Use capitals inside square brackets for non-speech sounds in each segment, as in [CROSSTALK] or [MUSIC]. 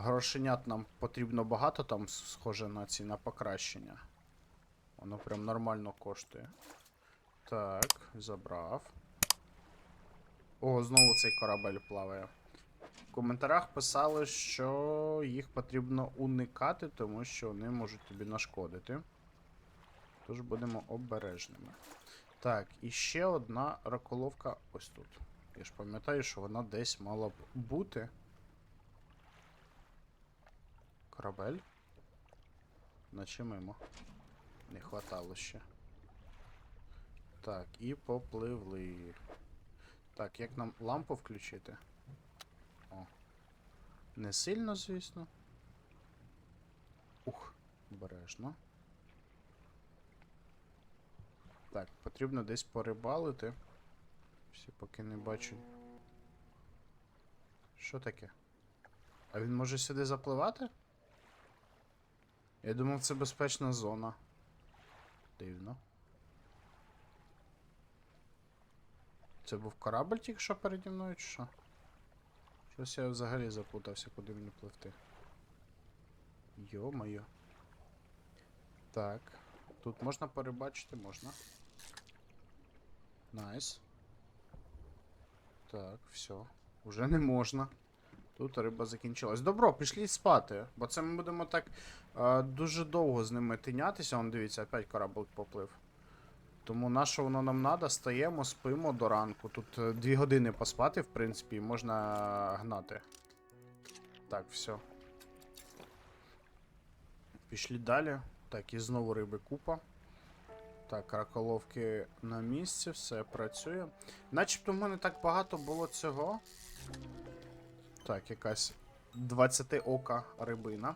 Грошенят нам потрібно багато, там схоже на ці на покращення. Воно прям нормально коштує. Так, забрав. О, знову цей корабель плаває. В коментарях писали, що їх потрібно уникати, тому що вони можуть тобі нашкодити. Тож будемо обережними. Так, і ще одна раколовка ось тут. Я ж пам'ятаю, що вона десь мала б бути. Корабель? Наче мимо. Не хватало ще. Так, і попливли. Так, як нам лампу включити? О. Не сильно, звісно. Ух, обережно. Так, потрібно десь порибалити. Всі поки не бачу. Що таке? А він може сюди запливати? Я думав, це безпечна зона. Дивно. Це був корабль тільки що переді мною, чи що? Щось я взагалі заплутався, куди мені пливти. Йо-моє. Так. Тут можна перебачити, можна. Найс. Так, все. Уже не можна. Тут риба закінчилась. Добро, пішли спати. Бо це ми будемо так е, дуже довго з ними тинятися. Вон, дивіться, опять корабль поплив. Тому на що воно нам треба, стаємо, спимо до ранку. Тут е, дві години поспати, в принципі, і можна гнати. Так, все. Пішли далі. Так, і знову риби купа. Так, раколовки на місці, все працює. Начебто в мене так багато було цього. Так, якась 20 ока рибина.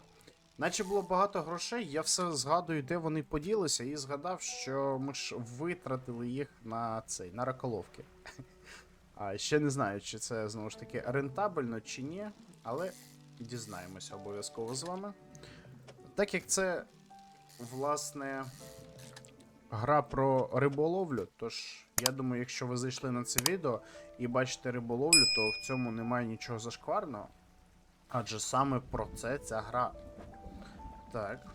Наче було багато грошей, я все згадую, де вони поділися, і згадав, що ми ж витратили їх на цей, на раколовки. [LAUGHS] А ще не знаю, чи це знову ж таки рентабельно чи ні, але дізнаємося обов'язково з вами. Так як це, власне, гра про риболовлю, тож я думаю, якщо ви зайшли на це відео і бачите риболовлю, то в цьому немає нічого зашкварного. Адже саме про це ця гра. Так.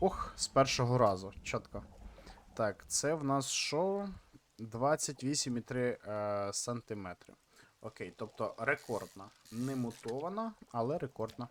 Ох, з першого разу, чітко. Так, це в нас що? 28,3 е, сантиметри. Окей, тобто рекордна. Не мутована, але рекордна.